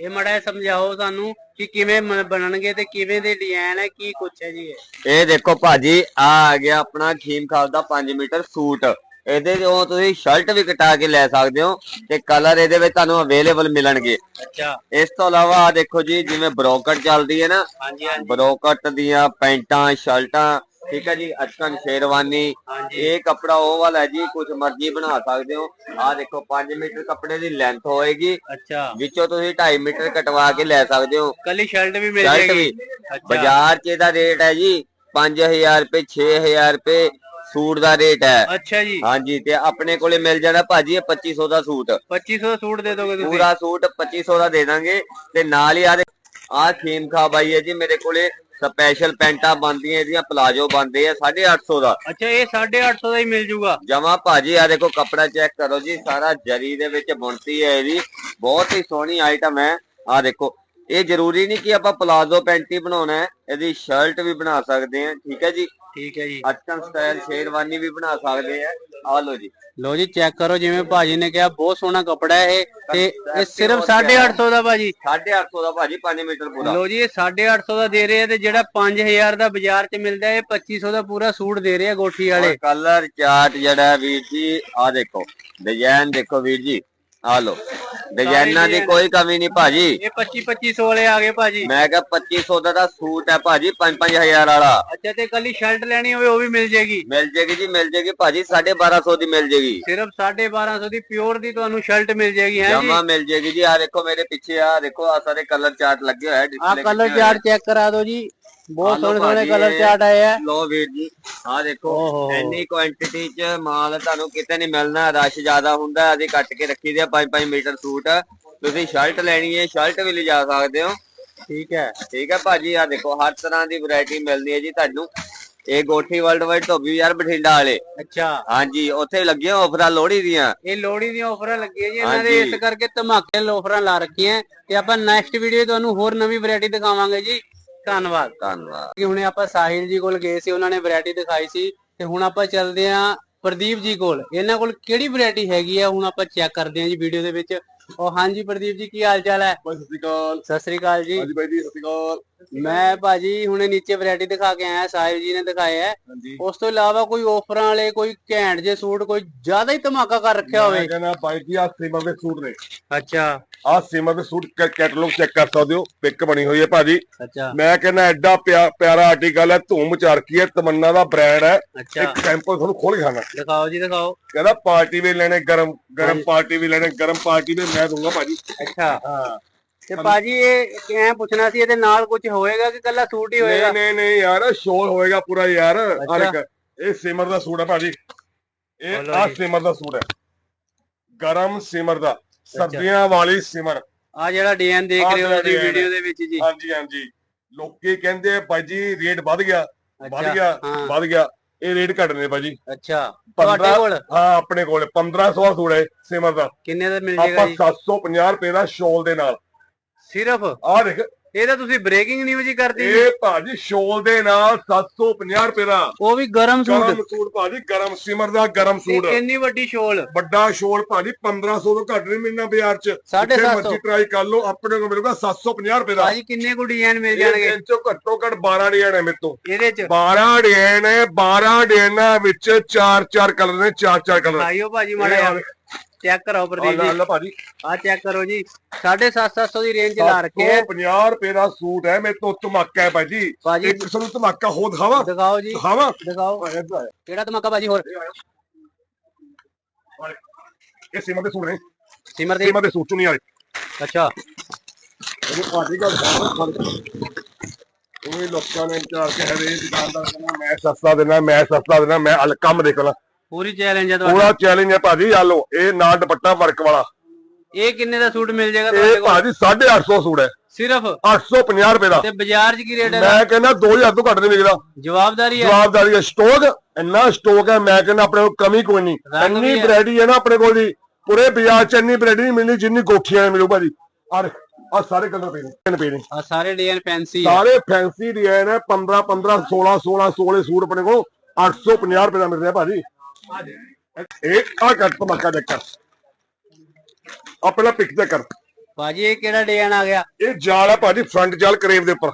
ਇਹ ਮੜਾ ਸਮਝਾਓ ਸਾਨੂੰ ਕਿ ਕਿਵੇਂ ਬਣਨਗੇ ਤੇ ਕਿਵੇਂ ਦੇ ਡਿਜ਼ਾਈਨ ਹੈ ਕੀ ਕੁਛ ਹੈ ਜੀ ਇਹ? ਇਹ ਦੇਖੋ ਭਾਜੀ ਆ ਆ ਗਿਆ ਆਪਣਾ ਖੀਮ ਖਾਬ ਦਾ 5 ਮੀਟਰ ਸੂਟ। ਇਹਦੇ ਤੋਂ ਤੁਸੀਂ ਸ਼ਰਟ ਵੀ ਕਟਾ ਕੇ ਲੈ ਸਕਦੇ ਹੋ ਤੇ ਕਲਰ ਇਹਦੇ ਵਿੱਚ ਤੁਹਾਨੂੰ ਅਵੇਲੇਬਲ ਮਿਲਣਗੇ। ਅੱਛਾ। ਇਸ ਤੋਂ ਇਲਾਵਾ ਆ ਦੇਖੋ ਜੀ ਜਿਵੇਂ ਬ੍ਰੋਕਟ ਚੱਲਦੀ ਹੈ ਨਾ ਹਾਂਜੀ ਹਾਂਜੀ। ਬ੍ਰੋਕਟ ਦੀਆਂ ਪੈਂਟਾਂ ਸ਼ਰਟਾਂ ਠੀਕ ਹੈ ਜੀ ਅਚਕਨ ਸ਼ੇਰਵਾਨੀ ਇਹ ਕੱਪੜਾ ਉਹ ਵਾਲਾ ਜੀ ਕੁਝ ਮਰਜ਼ੀ ਬਣਾ ਸਕਦੇ ਹੋ। ਆ ਦੇਖੋ 5 ਮੀਟਰ ਕੱਪੜੇ ਦੀ ਲੈਂਥ ਹੋਏਗੀ। ਅੱਛਾ। ਵਿੱਚੋਂ ਤੁਸੀਂ 2.5 ਮੀਟਰ ਕਟਵਾ ਕੇ ਲੈ ਸਕਦੇ ਹੋ। ਕੱਲੀ ਸ਼ਰਟ ਵੀ ਮਿਲ ਜਾਏਗੀ। ਬਾਜ਼ਾਰ 'ਚ ਇਹਦਾ ਰੇਟ ਹੈ ਜੀ 5000 ਰੁਪਏ 6000 ਰੁਪਏ। ਸੂਟ ਦਾ ਰੇਟ ਹੈ। ਅੱਛਾ ਜੀ। ਹਾਂਜੀ ਤੇ ਆਪਣੇ ਕੋਲੇ ਮਿਲ ਜਾਣਾ ਭਾਜੀ ਇਹ 2500 ਦਾ ਸੂਟ। 2500 ਸੂਟ ਦੇ ਦੋਗੇ ਤੁਸੀਂ? ਪੂਰਾ ਸੂਟ 2500 ਦਾ ਦੇ ਦਾਂਗੇ। ਤੇ ਨਾਲ ਹੀ ਆ ਆ ਖੀਮ ਖਾ ਬਾਈ ਹੈ ਜੀ ਮੇਰੇ ਕੋਲੇ ਸਪੈਸ਼ਲ ਪੈਂਟਾਂ ਬਣਦੀਆਂ ਇਹਦੀਆਂ ਪਲਾਜੋ ਬਣਦੇ ਆ 850 ਦਾ। ਅੱਛਾ ਇਹ 850 ਦਾ ਹੀ ਮਿਲ ਜੂਗਾ। ਜਮਾ ਭਾਜੀ ਆ ਦੇਖੋ ਕੱਪੜਾ ਚੈੱਕ ਕਰੋ ਜੀ ਸਾਰਾ ਜਰੀ ਦੇ ਵਿੱਚ ਬੁਣਤੀ ਹੈ ਇਹਦੀ। ਬਹੁਤ ਹੀ ਸੋਹਣੀ ਆਈਟਮ ਹੈ। ਆ ਦੇਖੋ ਇਹ ਜ਼ਰੂਰੀ ਨਹੀਂ ਕਿ ਆਪਾਂ ਪਲਾਜ਼ੋ ਪੈਂਟ ਹੀ ਬਣਾਉਣਾ ਹੈ ਇਹਦੀ ਸ਼ਰਟ ਵੀ ਬਣਾ ਸਕਦੇ ਆ ਠੀਕ ਹੈ ਜੀ। ਠੀਕ ਹੈ ਜੀ। ਅਟਕਨ ਸਟਾਈਲ ਸ਼ੇਰਵਾਨੀ ਵੀ ਬਣਾ ਸਕਦੇ ਆ। ਆ ਲਓ ਜੀ। ਲੋ ਜੀ ਚੈੱਕ ਕਰੋ ਜਿਵੇਂ ਭਾਜੀ ਨੇ ਕਿਹਾ ਬਹੁਤ ਸੋਹਣਾ ਕੱਪੜਾ ਹੈ ਇਹ ਤੇ ਇਹ ਸਿਰਫ 850 ਦਾ ਭਾਜੀ। 850 ਦਾ ਭਾਜੀ 5 ਮੀਟਰ ਪੂਰਾ। ਲੋ ਜੀ ਇਹ 850 ਦਾ ਦੇ ਰਹੇ ਆ ਤੇ ਜਿਹੜਾ 5000 ਦਾ ਬਾਜ਼ਾਰ 'ਚ ਮਿਲਦਾ ਹੈ ਇਹ 2500 ਦਾ ਪੂਰਾ ਸੂਟ ਦੇ ਰਹੇ ਆ ਗੋਠੀ ਵਾਲੇ। ਕਲਰ ਚਾਰਟ ਜਿਹੜਾ ਵੀਰ ਜੀ ਆ ਦੇਖੋ। ਡਿਜ਼ਾਈਨ ਦੇਖੋ ਵੀਰ ਜੀ। ਆ ਲਓ। ਡਿਜ਼ਾਈਨਾਂ ਦੀ ਕੋਈ ਕਮੀ ਨਹੀਂ ਭਾਜੀ। ਇਹ 25 2500 ਵਾਲੇ ਆ ਗਏ ਭਾਜੀ। ਮੈਂ ਕਿਹਾ 2500 ਦਾ ਤਾਂ ਸੂਟ ਹੈ ਭਾਜੀ 5-5000 ਵਾਲਾ। ਅੱਛਾ ਤੇ ਕੱਲੀ ਸ਼ਰਟ ਲੈਣੀ ਹੋਵੇ ਉਹ ਵੀ ਮਿਲ ਜੇਗੀ ਮਿਲ ਜੇਗੀ ਜੀ ਮਿਲ ਜੇਗੀ ਭਾਜੀ 1250 ਦੀ ਮਿਲ ਜੇਗੀ ਸਿਰਫ 1250 ਦੀ ਪਿਓਰ ਦੀ ਤੁਹਾਨੂੰ ਸ਼ਰਟ ਮਿਲ ਜੇਗੀ ਹੈ ਜੀ? ਜਮਾ ਮਿਲ ਜੇਗੀ ਜੀ। ਆ ਦੇਖੋ ਮੇਰੇ ਪਿੱਛੇ ਆ ਦੇਖੋ ਆ ਸਾਰੇ ਕਲਰ ਚਾਰਟ ਲੱਗੇ ਹੋਏ ਆ ਆ ਕਲਰ ਚਾਰਟ ਚੈੱਕ ਕਰਾ ਦਿਓ ਜੀ। ਬਹੁਤ ਸੋਹਣੇ ਸੋਹਣੇ ਕਲਰ ਚਾਰਟ ਆਏ ਆ। ਲੋ ਵੀਰ ਜੀ ਆ ਦੇਖੋ। ਇੰਨੀ ਕੁਆਂਟੀਟੀ ਚ ਮਾਲ ਤੁਹਾਨੂੰ ਕਿਤੇ ਨਹੀਂ ਮਿਲਣਾ ਰਸ਼ ਜ਼ਿਆਦਾ ਹੁੰਦਾ ਅਸੀਂ ਕੱਟ ਕੇ ਰੱਖੀ ਦੇ 5-5 ਮੀਟਰ ਸੂਟ। ਤੁਸੀਂ ਸ਼ਰਟ ਲੈਣੀ ਹੈ ਸ਼ਰਟ ਵੀ ਲਿਜਾ ਸਕਦੇ ਹੋ। ਠੀਕ ਹੈ ਠੀਕ ਹੈ ਭਾਜੀ ਆ ਦੇਖੋ ਹਰ ਤਰ੍ਹਾਂ ਦੀ ਵੈਰਾਈਟੀ ਮਿਲਦੀ ਹੈ ਜੀ ਤੁਹਾਨੂੰ। ਇਹ ਗੋਠੀ ਵਰਲਡ ਵਾਈਡ ਧੋਬੀ ਯਾਰ ਬਠਿੰਡਾ ਵਾਲੇ। ਅੱਛਾ। ਹਾਂਜੀ ਉੱਥੇ ਲੱਗੀਆਂ ਆਫਰਾਂ ਲੋਹੜੀ ਦੀਆਂ। ਇਹ ਲੋਹੜੀ ਦੀਆਂ ਆਫਰਾਂ ਲੱਗੀਆਂ ਜੀ ਇਹਨਾਂ ਦੇ। ਇਸ ਕਰਕੇ ਧਮਾਕੇ ਆਫਰਾਂ ਲਾ ਰੱਖੀਆਂ। ਤੇ ਆਪਾਂ ਨੈਕਸਟ ਵੀਡੀਓ ਤੁਹਾਨੂੰ ਹੋਰ ਨਵੀਂ ਵੈਰਾਈਟੀ ਦਿਖਾਵਾਂਗੇ ਜੀ। ਧੰਨਵਾਦ। ਧੰਨਵਾਦ। ਕਿ ਹੁਣੇ ਆਪਾਂ ਸਾਹਿਲ ਜੀ ਕੋਲ ਗਏ ਸੀ ਉਹਨਾਂ ਨੇ ਵੈਰਾਈਟੀ ਦਿਖਾਈ ਸੀ ਤੇ ਹੁਣ ਆਪਾਂ ਚੱਲਦੇ ਆਂ ਪ੍ਰਦੀਪ ਜੀ ਕੋਲ। ਇਹਨਾਂ ਕੋਲ ਕਿਹੜੀ ਵੈਰਾਈਟੀ ਹੈਗੀ ਆ? ਹੁਣ ਆਪਾਂ ਚੈੱਕ ਕਰਦੇ ਆਂ ਜੀ ਵੀਡੀਓ ਦੇ ਵਿੱਚ। ਉਹ ਹਾਂਜੀ ਪ੍ਰਦੀਪ ਜੀ ਕੀ ਹਾਲ ਚਾਲ ਹੈ? ਬਾਈ ਸਤਿ ਸ਼੍ਰੀ ਅਕਾਲ। ਸਤਿ ਸ੍ਰੀ ਅਕਾਲ ਜੀ। ਹਾਂਜੀ ਬਾਈ ਜੀ ਸਤਿ ਸ਼੍ਰੀ ਅਕਾਲ। ਮੈਂ ਭਾਜੀ ਹੁਣੇ ਨੀਚੇ ਵੈਰਾਈਟੀ ਦਿਖਾ ਕੇ ਆਇਆ ਸਾਹਿਲ ਜੀ ਨੇ ਦਿਖਾਇਆ ਹੈ ਹਾਂਜੀ। ਉਸ ਤੋਂ ਇਲਾਵਾ ਕੋਈ ਆਫਰਾਂ ਵਾਲੇ ਕੋਈ ਘੈਂਟ ਜੇ ਸੂਟ ਕੋਈ ਜ਼ਿਆਦਾ ਹੀ ਧਮਾਕਾ ਕਰ ਰੱਖਿਆ ਹੋਵੇ। ਮੈਂ ਕਹਿੰਦਾ ਬਾਈ ਜੀ ਆ ਸਿਮਰ ਦੇ ਸੂਟ ਨੇ। ਅੱਛਾ। ਆ ਸਿਮਰ ਦੇ ਸੂਟ ਕੈਟਲੌਗ ਚੈੱਕ ਕਰ ਸਕਦੇ ਹੋ। ਪਿਕ ਬਣੀ ਹੋਈ ਹੈ ਭਾਜੀ। ਅੱਛਾ। ਮੈਂ ਕਹਿੰਦਾ ਐਡਾ ਪਿਆ- ਪਿਆਰਾ ਆਰਟੀਕਲ ਹੈ ਧੂਮ ਮਚਾ ਰੱਖੀ ਹੈ ਤਮੰਨਾ ਦਾ ਬ੍ਰਾਂਡ ਹੈ। ਅੱਛਾ। ਇੱਕ ਸੈਂਪਲ ਤੁਹਾਨੂੰ ਖੋਲ ਕੇ ਖਾਣਾ ਦਿਖਾਓ ਜੀ ਦਿਖਾਓ। ਕਹਿੰਦਾ ਪਾਰਟੀ ਵੀ ਲੈਣੇ ਗਰਮ ਗਰਮ। ਪਾਰਟੀ ਵੀ ਲੈਣੇ ਗਰਮ ਪਾਰਟੀ ਵੀ ਮੈਂ ਦੂੰਗਾ ਭਾਜੀ। ਅੱਛਾ। ਹਾਂ। ਤੇ ਭਾਜੀ ਇਹ ਐ ਪੁੱਛਣਾ ਸੀ ਇਹਦੇ ਨਾਲ ਕੁਝ ਹੋਏਗਾ ਕਿ ਕੱਲਾ ਸੂਟ ਹੀ ਹੋਏਗਾ? ਨਹੀਂ ਨਹੀਂ ਨਹੀਂ ਯਾਰ ਸ਼ੋਰ ਹੋਏਗਾ ਪੂਰਾ ਯਾਰ ਇਹ ਸਿਮਰ ਦਾ ਸੂਟ ਹੈ ਭਾਜੀ। ਇਹ ਆ ਜੀ। ਸਿਮਰ ਦਾ ਸੂਟ ਹੈ। ਗਰਮ ਸਿਮਰ ਦਾ ਸਰਦੀਆਂ ਵਾਲੀ ਸਿਮਰ। ਆ ਜਿਹੜਾ ਡਿਜ਼ਾਈਨ ਦੇਖ ਰਹੇ ਹੋ design ਵੀਡੀਓ ਦੇ ਵਿੱਚ ਜੀ। ਹਾਂਜੀ ਹਾਂਜੀ। ਲੋਕੀ ਕਹਿੰਦੇ ਆ ਭਾਈ ਜੀ ਰੇਟ ਵੱਧ ਗਿਆ ਵੱਧ ਗਿਆ। ਵੱਧ ਗਿਆ। ਇਹ ਰੇਟ ਘਟਨੇ ਭਾਜੀ। ਅੱਛਾ ਤੁਹਾਡੇ 15 ਕੋਲ? ਹਾਂ ਆਪਣੇ ਕੋਲ। 1500 ਦਾ ਸੂਟ ਹੈ ਸਿਮਰ ਦਾ। ਕਿੰਨੇ ਦਾ ਮਿਲ ਜਾਏਗਾ ਆਪਾਂ ਜੀ? 750 ਰੁਪਏ ਦਾ ਸ਼ੋਲ ਦੇ ਨਾਲ। ਸਿਰਫ? ਆਹ ਦੇਖ। ਇਹ ਤਾਂ ਤੁਸੀਂ ਬ੍ਰੇਕਿੰਗ ਨਿਊਜ਼ ਹੀ ਕਰਤੀ। ਇਹ ਭਾਜੀ ਸ਼ੋਲ ਦੇ ਨਾਲ 750 ਰੁਪਏ ਦਾ। ਉਹ ਵੀ ਗਰਮ ਸੂਟ। ਗਰਮ ਸੂਟ ਭਾਜੀ ਗਰਮ ਸਿਮਰ ਦਾ ਗਰਮ ਸੂਟ। ਇਹ ਇੰਨੀ ਵੱਡੀ ਸ਼ੋਲ ਵੱਡਾ ਸ਼ੋਲ ਭਾਜੀ 1500 ਤੋਂ ਘੱਟ ਨਹੀਂ ਮਿਲਣਾ ਬਾਜ਼ਾਰ 'ਚ। ਸਾਢੇ ਜਿੱਥੇ ਸੱਤ ਸੌ। ਮਰਜ਼ੀ ਟਰਾਈ ਕਰ ਲਓ ਆਪਣੇ ਕੋਲ ਮਿਲੂਗਾ 750 ਰੁਪਏ ਦਾ। ਭਾਜੀ ਕਿੰਨੇ ਕੁ ਡਿਜ਼ਾਈਨ ਮਿਲ ਇਹ ਜਾਣਗੇ? ਦਿਨ 'ਚੋਂ ਘੱਟੋ ਘੱਟ 12 ਡਿਜ਼ਾਈਨ ਹੈ ਮੇਰੇ ਤੋਂ। ਇਹਦੇ ਚ? 12 ਡਿਜ਼ਾਈਨ ਹੈ 12 ਡਿਜ਼ਾਈਨਾਂ ਵਿੱਚ 4-4 ਕਲਰ ਨੇ 4-4 ਕਲਰ ਆਇਓ ਭਾਜੀ ਮਾੜਾ ਚੈੱਕ ਕਰਾਓ ਪ੍ਰਦੀਪ ਜੀ। ਭਾਜੀ। ਆ ਚੈੱਕ ਕਰੋ ਜੀ। 750 ਦੀ ਰੇਂਜ ਲਾ ਰੱਖੇ ਹੈ। 50 ਰੁਪਏ ਦਾ ਸੂਟ ਹੈ ਮੇਰੇ ਤੋਂ ਧਮਾਕਾ ਹੈ ਭਾਜੀ। ਇੱਕ ਸਾਨੂੰ ਧਮਾਕਾ ਹੋ ਦਿਖਾਵਾ? ਦਿਖਾਓ ਜੀ। ਦਿਖਾਵਾ? ਦਿਖਾਓ। ਕਿਹੜਾ ਧਮਾਕਾ ਭਾਜੀ ਹੋਰ? ਇਹ ਸੀਮਾ ਦੇ ਸੂਟ ਨੇ। ਸਿਮਰ ਦੇ? ਸੀਮਾ ਦੇ ਸੂਟ ਚੁਣੀ ਵਾਲੇ। ਅੱਛਾ। ਇਹ ਭਾਜੀ ਗੱਲ ਉਹ ਲੋਕਾਂ ਨੇ ਚਾਰ ਕੇ ਹਰੇ ਦੁਕਾਨਦਾਰ ਕਹਿੰਦਾ ਮੈਂ ਸਸਤਾ ਦੇਣਾ ਮੈਂ ਸਸਤਾ ਦੇਣਾ ਮੈਂ ਅਲ ਕੰਮ ਦੇਖ ਲਾ। ਪੂਰੀ ਚੈਲੰਜ ਹੈ ਤੁਹਾਡਾ। ਪੂਰਾ ਚੈਲੰਜ ਹੈ ਭਾਜੀ ਆ ਲਓ ਇਹ ਨਾਲ ਦੁਪੱਟਾ ਵਰਕ ਵਾਲਾ। ਇਹ ਕਿੰਨੇ ਦਾ ਸੂਟ ਮਿਲ ਜਾਏਗਾ ਤੁਹਾਡੇ ਇਹ ਕੋਲ? ਭਾਜੀ 850 ਸੂਟ ਹੈ। ਸਿਰਫ? 850 ਰੁਪਏ ਦਾ। ਤੇ ਬਾਜ਼ਾਰ 'ਚ ਕੀ ਰੇਟ ਹੈ ਮੈਂ ਕਹਿੰਦਾ 2000 ਤੋਂ ਘੱਟ ਨਹੀਂ ਵਿਕਦਾ। ਜਵਾਬਦਾਰੀ ਹੈ। ਜਵਾਬਦਾਰੀ ਹੈ। ਸਟਾਕ ਇੰਨਾ ਸਟਾਕ ਹੈ ਮੈਂ ਕਹਿੰਦਾ ਆਪਣੇ ਕੋਲ ਕਮੀ ਕੋਈ ਨਹੀਂ। ਰੰਗ ਵੀ ਇੰਨੀ ਹੈ। ਵੈਰਾਈਟੀ ਹੈ ਨਾ ਆਪਣੇ ਕੋਲ ਦੀ। ਪੂਰੇ ਬਾਜ਼ਾਰ ਚ ਇੰਨੀ ਵੈਰਾਈਟੀ ਨਹੀਂ ਮਿਲਣੀ ਜਿੰਨੀ ਗੋਠੀਆਂ ਨੇ ਮਿਲੂ ਭਾਜੀ। ਆ ਆ ਸਾਰੇ ਕਲਰ ਪਏ ਨੇ ਪਏ ਨੇ। ਆ ਸਾਰੇ ਡਿਜ਼ਾਈਨ ਫੈਂਸੀ ਹੈ ਸਾਰੇ ਫੈਂਸੀ ਡਿਜ਼ਾਈਨ ਹੈ। 15 15 16 16 16 ਸੂਟ ਆਪਣੇ ਕੋਲ। 850 ਰੁਪਏ ਦਾ ਮਿਲ ਰਿਹਾ ਭਾਜੀ। ਇਹ ਆ ਕੱਟ ਧਮਾਕਾ ਦੇਖ ਕਰ। ਆ ਪਹਿਲਾਂ ਪਿਕ ਤੇ ਕਰ। ਭਾਜੀ ਇਹ ਕਿਹੜਾ ਡਿਜ਼ਾਈਨ ਆ ਗਿਆ? ਇਹ ਜਾਲ ਹੈ ਭਾਜੀ ਫਰੰਟ ਜਾਲ ਕਰੇਵ ਦੇ ਉੱਪਰ।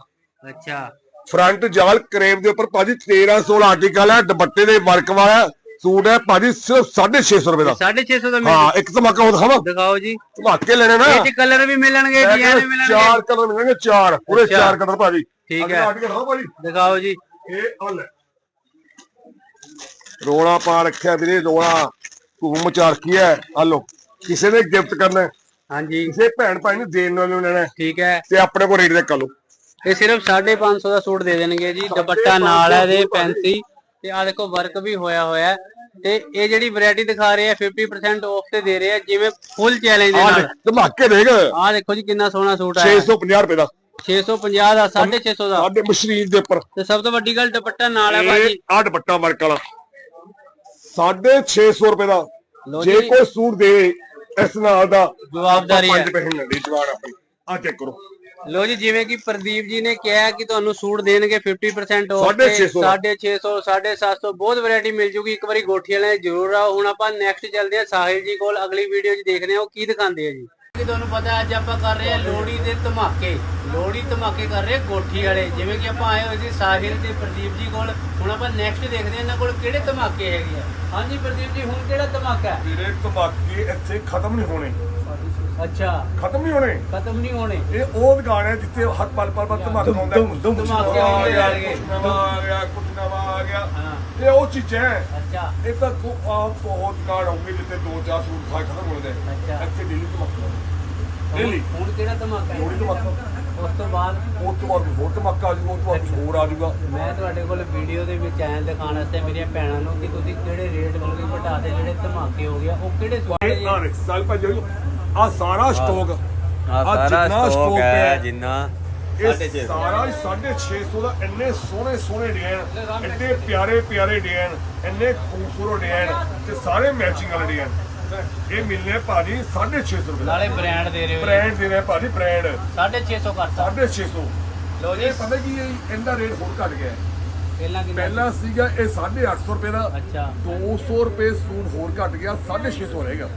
ਅੱਛਾ। ਫਰੰਟ ਜਾਲ ਕਰੇਵ ਦੇ ਉੱਪਰ ਭਾਜੀ 13 16 ਆਰਟੀਕਲ ਹੈ ਦੁਪੱਟੇ ਦੇ ਵਰਕ ਵਾਲਾ ਸੂਟ ਹੈ ਭਾਜੀ ਸਿਰਫ 650 ਰੁਪਏ ਦਾ। 650 ਦਾ ਹਾਂ ਇੱਕ ਧਮਾਕਾ ਹੋਰ ਦਿਖਾਵਾਂ? ਦਿਖਾਓ ਜੀ। ਧਮਾਕੇ ਲੈਣੇ ਨਾ। ਇਹ ਕਲਰ ਵੀ ਮਿਲਣਗੇ ਡਿਜ਼ਾਈਨ ਵੀ ਮਿਲਣਗੇ। ਚਾਰ ਕਲਰ ਮਿਲਣਗੇ ਚਾਰ। ਪੂਰੇ। ਚਾਰ ਕਲਰ ਭਾਜੀ। ਠੀਕ ਹੈ। ਦਿਖਾਓ ਦਿਖਾਓ ਜੀ। ਇਹ ਹਲ ਰੋਲਾ ਪਾ ਰੱਖਿਆ ਵੀਰੇ ਰੋਲਾ। ਧੂਮ ਮਚਾ ਰੱਖੀ ਹੈ? ਹਲੋ ਕਿਸੇ ਨੇ ਗਿਫਟ ਕਰਨਾ ਹੈ, ਹਾਂਜੀ। ਕਿਸੇ ਭੈਣ ਭਾਈ ਨੂੰ ਦੇਣ ਵਾਲੇ ਨੂੰ ਲੈਣਾ ਹੈ, ਠੀਕ ਹੈ। ਤੇ ਆਪਣੇ ਕੋਲ ਰੇਟ ਦੇ ਕਰ ਲਓ। ਇਹ ਸਿਰਫ 550 ਦਾ ਸੂਟ ਦੇ ਦੇਣਗੇ ਜੀ। ਦੁਪੱਟਾ ਨਾਲ ਹੈ ਇਹਦੇ ਫੈਂਸੀ ਤੇ ਆ ਦੇਖੋ ਵਰਕ ਵੀ ਹੋਇਆ ਹੋਇਆ ਹੈ। ਤੇ ਇਹ ਜਿਹੜੀ ਵੈਰਾਈਟੀ ਦਿਖਾ ਰਹੇ ਆ 50% ਆਫ ਤੇ ਦੇ ਰਹੇ ਆ ਜਿਵੇਂ ਫੁੱਲ ਚੈਲੰਜ ਦੇ ਨਾਲ। ਧਮਾਕੇ ਦੇਖ। ਆ ਦੇਖੋ ਜੀ ਕਿੰਨਾ ਸੋਹਣਾ ਸੂਟ ਹੈ 650 ਰੁਪਏ ਦਾ। 650 ਦਾ 650 ਦਾ। ਸਾਡੇ ਮਸ਼ਰੀਨ ਦੇ ਉੱਪਰ। ਤੇ ਸਭ ਤੋਂ ਵੱਡੀ ਗੱਲ ਦੁਪੱਟਾ ਨਾਲ ਹੈ ਭਾਜੀ। ਇਹ ਆ ਦੁਪੱਟਾ ਵਰਕ ਵਾਲਾ। 650 ਰੁਪਏ ਦਾ। ਲਓ ਜੇ ਜੀ। ਕੋਈ ਸੂਟ ਦੇ ਇਸ ਨਾਲ ਦਾ ਜਵਾਬਦਾਰੀ ਹੈ। ਪੰਜ ਪੈਸੇ ਲੈਣੀ ਜਵਾਨ ਆਪਣੀ। ਆ ਚੈੱਕ ਕਰੋ। ਲੋ ਜੀ ਜਿਵੇਂ ਕਿ ਪ੍ਰਦੀਪ ਜੀ ਨੇ ਕਿਹਾ ਕਿ ਤੁਹਾਨੂੰ ਸੂਟ ਦੇਣਗੇ 50% ਆਫ ਸਾਢੇ ਤੇ ਛੇ ਸੌ ਦਾ। 650 750 ਬਹੁਤ ਵੈਰਾਈਟੀ ਮਿਲ ਜੂਗੀ। ਇੱਕ ਵਾਰੀ ਗੋਠੀ ਵਾਲੇ ਜ਼ਰੂਰ ਆਓ। ਹੁਣ ਆਪਾਂ ਨੈਕਸਟ ਚੱਲਦੇ ਹਾਂ ਸਾਹਿਲ ਜੀ ਕੋਲ। ਅਗਲੀ ਵੀਡੀਓ 'ਚ ਦੇਖਦੇ ਹਾਂ ਉਹ ਕੀ ਦਿਖਾਉਂਦੇ ਆ ਜੀ। ਕਿ ਤੁਹਾਨੂੰ ਪਤਾ ਅੱਜ ਆਪਾਂ ਕਰ ਰਹੇ ਹਾਂ ਲੋਹੜੀ ਦੇ ਧਮਾਕੇ। ਲੋਹੜੀ ਧਮਾਕੇ ਕਰ ਰਹੇ ਗੋਠੀ ਵਾਲੇ। ਜਿਵੇਂ ਕਿ ਆਪਾਂ ਆਏ ਹੋਏ ਸੀ ਸਾਹਿਲ ਤੇ ਪ੍ਰਦੀਪ ਜੀ ਕੋਲ। ਹੁਣ ਆਪਾਂ ਨੈਕਸਟ ਦੇਖਦੇ ਹਾਂ ਇਹਨਾਂ ਕੋਲ ਕਿਹੜੇ ਧਮਾਕੇ ਹੈਗੇ ਆ। ਹਾਂਜੀ ਪ੍ਰਦੀਪ ਜੀ ਹੁਣ ਕਿਹੜਾ ਧਮਾਕਾ ਹੈ? ਵੀਰੇ ਧਮਾਕੇ ਇੱਥੇ ਖਤਮ ਨਹੀਂ ਹੋਣੇ। ਅੱਛਾ। ਖਤਮ ਨਹੀਂ ਹੋਣੇ। ਖਤਮ ਨਹੀਂ ਹੋਣੇ। ਇਹ ਉਹ ਦੁਕਾਨ ਹੈ ਜਿੱਥੇ ਹਰ ਪਲ ਪਲ ਪਲ ਧਮਾਕਾ ਹੁੰਦਾ ਕੁਛ ਧਮਾਕੇ ਨਵਾਂ ਆ ਹੁੰਦੇ ਗਿਆ ਰਹਿਣਗੇ। ਕੁਛ ਨਵਾਂ ਆ ਗਿਆ ਕੁਛ ਨਵਾਂ ਆ ਗਿਆ। ਹਾਂ। ਇਹ ਉਹ ਚੀਜ਼ਾਂ ਹੈ। ਅੱਛਾ। ਇਹ ਤਾਂ ਕੋ ਆ ਬਹੁਤ ਦੁਕਾਨ ਹੋਊਗੀ ਜਿੱਥੇ ਦੋ ਚਾਰ ਸੂਟ ਖਾ ਖਤਮ ਹੋ ਜਾਂਦੇ। ਅੱਛਾ। ਇੱਥੇ ਡੇਲੀ ਧਮਾਕਾ ਡੇਲੀ ਹੁਣ ਕਿਹੜਾ ਧਮਾਕਾ ਹੈ? ਲੋਹੜੀ ਧਮਾਕਾ। ਉਸ ਤੋਂ ਬਾਅਦ ਉਹ ਤੋਂ ਬਾਅਦ ਹੋਰ ਧਮਾਕਾ ਆ ਜਾਊਗਾ ਉਹ ਤੋਂ ਬਾਅਦ ਕੁਛ ਹੋਰ ਆ ਜਾਊਗਾ। ਮੈਂ ਤੁਹਾਡੇ ਕੋਲ ਵੀਡੀਓ ਦੇ ਵਿੱਚ ਆਇਆ ਦਿਖਾਉਣ ਵਾਸਤੇ ਮੇਰੀਆਂ ਭੈਣਾਂ ਨੂੰ ਕਿ ਤੁਸੀਂ ਕਿਹੜੇ ਰੇਟ ਮਤਲਬ ਕਿ ਘਟਾਤੇ ਜਿਹੜੇ ਧਮਾਕੇ ਹੋ ਗਿਆ ਉਹ ਕਿਹੜੇ ਸਵਾਲ ਇਹ ਆ ਸਾਲ ਭਾਜੀ ਆ ਸਾਰਾ ਸਟਾਕ ਆ। ਆਹ ਸਾਰਾ ਜਿੰਨਾ ਸਟਾਕ ਹੈ ਹੈ, ਜਿੰਨਾ ਇਹ ਸਾਰਾ ਹੀ 650 ਦਾ ਇੰਨੇ ਸੋਹਣੇ ਸੋਹਣੇ ਡਿਜ਼ਾਈਨ ਇੰਨੇ ਪਿਆਰੇ ਪਿਆਰੇ ਡਿਜ਼ਾਈਨ ਇੰਨੇ ਖੂਬਸੂਰਤ ਡਿਜ਼ਾਈਨ ਤੇ ਸਾਰੇ ਮੈਚਿੰਗ ਵਾਲੇ ਡਿਜ਼ਾਈਨ ਇਹ ਮਿਲਨੇ ਭਾਜੀ 650 ਰੁਪਏ। ਨਾਲੇ ਬ੍ਰਾਂਡ ਦੇ ਰਹੇ ਹੋ ਬ੍ਰਾਂਡ ਦੇ ਰਹੇ ਭਾਜੀ ਬ੍ਰਾਂਡ 650 ਕਰਤਾ। 650 ਲੋ ਜੀ। ਪਤਾ ਕੀ ਇਹਦਾ ਰੇਟ ਹੋਰ ਘਟ ਗਿਆ। ਪਹਿਲਾਂ ਕਿੰਨਾ ਪਹਿਲਾਂ ਸੀਗਾ ਇਹ 850 ਰੁਪਏ ਦਾ। ਅੱਛਾ। 200 ਰੁਪਏ ਸੂਟ ਹੋਰ ਘਟ ਗਿਆ 650 ਰਹੇਗਾ।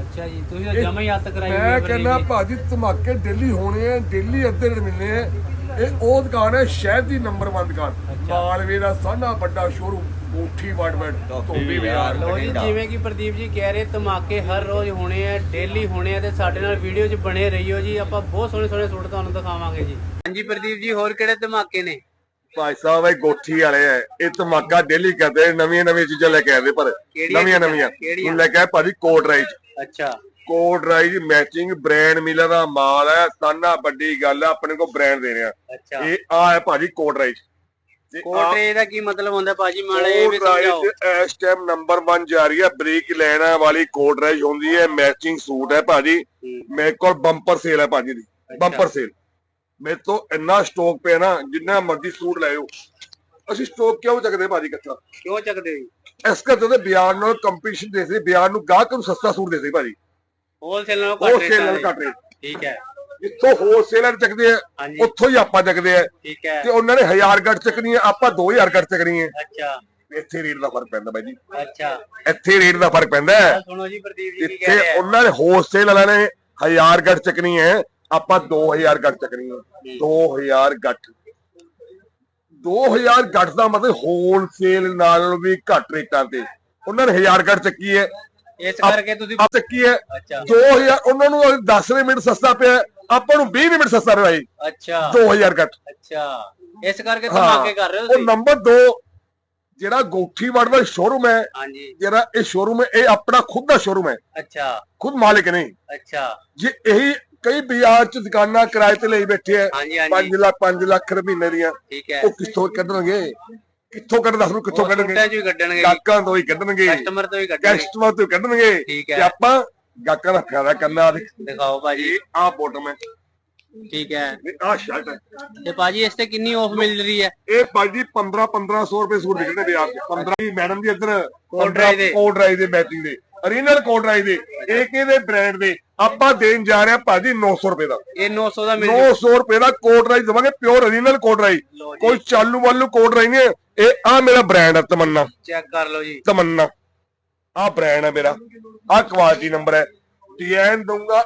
ਅੱਛਾ ਜੀ ਤੁਸੀਂ ਤਾਂ ਜਮਾ ਹੀ ਹੱਥ ਕਰਾਈ ਮੈਂ ਕਹਿੰਦਾ। ਭਾਜੀ ਧਮਾਕੇ ਦਿੱਲੀ ਹੋਣੇ ਆ ਦਿੱਲੀ ਅੱਧੇ ਰੇਟ ਮਿਲਨੇ ਆ। ਇਹ ਉਹ ਦੁਕਾਨ ਹੈ ਸ਼ਹਿਰ ਦੀ ਨੰਬਰ 1 ਦੁਕਾਨ। ਮਾਲਵੇ ਦਾ ਸਾਨਾ ਵੱਡਾ ਸ਼ੋਰੂਮ ਕੋਠੀ ਵਾਰਡਮੈਂਟ ਧੋਬੀ ਬਾਜ਼ਾਰ ਲੋ ਜੀ ਜਿਵੇਂ ਕਿ ਪ੍ਰਦੀਪ ਜੀ ਕਹਿ ਰਹੇ ਧਮਾਕੇ ਹਰ ਰੋਜ਼ ਹੋਣੇ ਆ ਡੇਲੀ ਹੋਣੇ ਆ ਤੇ ਸਾਡੇ ਨਾਲ ਵੀਡੀਓ 'ਚ ਬਣੇ ਰਹੀਓ ਜੀ। ਆਪਾਂ ਬਹੁਤ ਸੋਹਣੇ ਸੋਹਣੇ ਸੂਟ ਤੁਹਾਨੂੰ ਦਿਖਾਵਾਂਗੇ ਜੀ। ਹਾਂਜੀ ਪ੍ਰਦੀਪ ਜੀ ਹੋਰ ਕਿਹੜੇ ਧਮਾਕੇ ਨੇ? ਭਾਈ ਸਾਹਿਬ ਇਹ ਗੋਠੀ ਵਾਲੇ ਆ। ਇਹ ਧਮਾਕਾ ਡੇਲੀ ਕਰਦੇ ਨਵੀਆਂ ਨਵੀਆਂ ਚੀਜ਼ਾਂ ਲੈ ਕੇ ਆਉਂਦੇ ਪਰ ਨਵੀਆਂ? ਨਵੀਆਂ? ਹੁਣ ਲੈ ਕੇ ਆਏ ਭਾਜੀ ਕੋਟ ਰਾਈਜ। ਅੱਛਾ। ਕੋਟ ਰਾਈਜ ਮੈਚਿੰਗ ਬ੍ਰਾਂਡ ਮਿਲਰ ਦਾ ਮਾਲ ਹੈ ਸਾਨਾ ਵੱਡੀ ਗੱਲ ਹੈ ਆਪਣੇ ਕੋਲ ਬ੍ਰਾਂਡ ਦੇ ਰਿਹਾ ਅੱਛਾ। ਇਹ ਆ ਹੈ ਭਾਜੀ ਕੋਟ ਰਾਈਜ। ਤੇ ਕੋਟ ਰੇ ਦਾ ਕੀ ਮਤਲਬ ਹੁੰਦਾ ਭਾਜੀ ਮਾੜਾ ਵੀ ਸਮਝਾਓ। ਇਸ ਟਾਈਮ ਨੰਬਰ 1 ਜਾ ਰਹੀ ਹੈ ਬ੍ਰੇਕ ਲੈਣਾ ਵਾਲੀ ਕੋਟ ਰਾਈਜ ਹੁੰਦੀ ਹੈ ਮੈਚਿੰਗ ਸੂਟ ਹੈ ਭਾਜੀ। ਮੇਰੇ ਕੋਲ ਬੰਪਰ ਸੇਲ ਹੈ ਭਾਜੀ ਦੀ ਬੰਪਰ ਸੇਲ ਮੇਰੇ ਤੋਂ ਇੰਨਾ ਸਟਾਕ ਪਿਆ ਨਾ ਜਿੰਨਾ ਮਰਜ਼ੀ ਸੂਟ ਲੈ ਆਓ ਅਸੀਂ ਸਟਾਕ ਕਿਉਂ ਚੱਕਦੇ ਭਾਜੀ ਇਕੱਠਾ ਕਿਉਂ ਚੱਕਦੇ ਇਸ ਕਰਕੇ ਤੇ ਬਿਆਰ ਨਾਲ ਕੰਪੀਟੀਸ਼ਨ ਦੇ ਸੀ ਬਿਆਰ ਨੂੰ ਗਾਹਕ ਨੂੰ ਸਸਤਾ ਸੂਟ ਦੇ ਸੀ ਭਾਜੀ। ਹੋਲਸੇਲ ਨਾਲੋਂ ਘੱਟ ਰੇਟ। ਠੀਕ ਹੈ। ਜਿੱਥੋਂ ਹੋਲਸੇਲਰ ਚੱਕਦੇ ਆ ਹਾਂਜੀ। ਉੱਥੋਂ ਹੀ ਆਪਾਂ ਚੱਕਦੇ ਆ। ਠੀਕ ਹੈ। ਤੇ ਉਹਨਾਂ ਨੇ 1000 ਗੱਟ ਚੱਕਣੀ ਆ ਆਪਾਂ 2000 ਗੱਟ ਚੱਕਣੀ ਹੈ ਅੱਛਾ। ਇੱਥੇ ਰੇਟ ਦਾ ਫ਼ਰਕ ਪੈਂਦਾ ਬਾਈ ਜੀ। ਅੱਛਾ। ਇੱਥੇ ਰੇਟ ਦਾ ਫ਼ਰਕ ਪੈਂਦਾ ਹੈ। ਸੁਣੋ ਜੀ ਪ੍ਰਦੀਪ ਜੀ ਕੀ ਕਹਿ ਰਿਹਾ ਉਹਨਾਂ ਨੇ ਹੋਲਸੇਲ ਵਾਲਿਆਂ ਨੇ 1000 ਗੱਟ ਚੱਕਣੀ ਹੈ ਆਪਾਂ 2000 ਗੱਟ ਚੱਕਣੀ ਹੈ 2000 ਗੱਟ 2000 ਗੱਟ ਦਾ ਮਤਲਬ ਹੋਲਸੇਲ ਨਾਲੋਂ ਵੀ ਘੱਟ ਰੇਟਾਂ ਤੇ। ਉਹਨਾਂ ਨੇ 1000 ਗੱਟ ਚੱਕੀ ਹੈ ਇਸ ਕਰਕੇ ਤੁਸੀਂ ਆ ਚੱਕੀ ਹੈ। ਅੱਛਾ। 2000 ਉਹਨਾਂ ਨੂੰ 10 ਮਿੰਟ ਸਸਤਾ ਪਿਆ ਆਪਾਂ ਨੂੰ 20 ਮਿੰਟ ਸਸਤਾ ਪਿਆ ਅੱਛਾ। 2000 ਗੱਟ ਅੱਛਾ। ਇਸ ਕਰਕੇ ਧਮਾਕੇ ਕਰ ਰਹੇ ਹੋ ਉਹ ਨੰਬਰ 2 ਜਿਹੜਾ ਗੋਠੀ ਵਾਰਡ ਸ਼ੋਰੂਮ ਹੈ ਹਾਂਜੀ। ਜਿਹੜਾ ਇਹ ਸ਼ੋਰੂਮ ਹੈ ਇਹ ਆਪਣਾ ਖੁਦ ਦਾ ਸ਼ੋਰੂਮ ਹੈ। ਅੱਛਾ। ਖੁਦ ਮਾਲਿਕ ਨਹੀਂ ਅੱਛਾ। ਜੇ ਇਹੀ ਕਈ ਬਾਜ਼ਾਰ ਚ ਦੁਕਾਨਾਂ ਕਿਰਾਏ ਤੇ ਲਈ ਬੈਠੇ ਆ ਹਾਂਜੀ ਹਾਂਜੀ। 5 ਲੱਖ 5 ਲੱਖ ਰੁਪਏ ਮਹੀਨੇ ਦੀਆਂ। ਠੀਕ ਹੈ। ਉਹ ਕਿੱਥੋਂ ਕੱਢਣਗੇ? ਕਿੱਥੋਂ ਕੱਢ ਦੱਸ ਨੂੰ ਕਿੱਥੋਂ ਕੱਢਣਗੇ? ਗਾਹਕਾਂ ਤੋਂ ਹੀ ਕੱਢਣਗੇ। ਕਸਟਮਰ ਤੋਂ ਹੀ ਕੱਢਣਗੇ। ਕਸਟਮਰ ਤੋਂ ਹੀ ਕੱਢਣਗੇ। ਤੇ ਆਪਾਂ ਗਾਹਕਾਂ ਦਾ ਫਾਇਦਾ ਕਰਨਾ ਦਿਖਾਓ ਭਾਜੀ। ਆਹ ਬੋਟਮ ਹੈ ਠੀਕ ਹੈ। ਇਹ ਆਹ ਸ਼ਰਟ ਹੈ। ਤੇ ਭਾਜੀ ਇਸ ਤੇ ਕਿੰਨੀ ਆਫ ਮਿਲ ਰਹੀ ਹੈ? ਇਹ ਭਾਜੀ 15 1500 ਰੁਪਏ ਸੂਟ ਵਿਕਣੇ ਬਾਜ਼ਾਰ 'ਚ 15 ਦੀ ਮੈਡਮ ਜੀ ਇੱਧਰ ਦੇ। ਕੋਡ ਡਰਾਈ ਦੇ ਬੈਟਰੀ ਦੇ। ਓਰੀਜਨਲ ਕੋਡ ਡਰਾਈ ਦੇ ਇੱਕ ਇਹਦੇ ਬ੍ਰਾਂਡ ਦੇ ਆਪਾਂ ਦੇਣ ਜਾ ਰਹੇ ਹਾਂ ਭਾਜੀ 900 ਰੁਪਏ ਦਾ। ਇਹ 900 ਦਾ ਮਿਲ ਜੂ 900 ਰੁਪਏ ਦਾ ਕੋਡ ਰਾਈ ਦਵਾਂਗੇ ਪਿਓਰ ਓਰੀਜਨਲ ਕੋਡ ਰਾਈ ਕੋਈ ਚਾਲੂ ਵਾਲੂ ਕੋਡ ਰਾਈ ਨਹੀਂ। ਇਹ ਆ ਮੇਰਾ ਬ੍ਰਾਂਡ ਹੈ ਤਮੰਨਾ। ਚੈੱਕ ਕਰ ਲਓ ਜੀ। ਤਮੰਨਾ। ਆ ਬ੍ਰਾਂਡ ਹੈ ਮੇਰਾ। ਆ ਕੁਆਲਿਟੀ ਨੰਬਰ ਹੈ। ਡਿਜ਼ਾਈਨ ਦਊਂਗਾ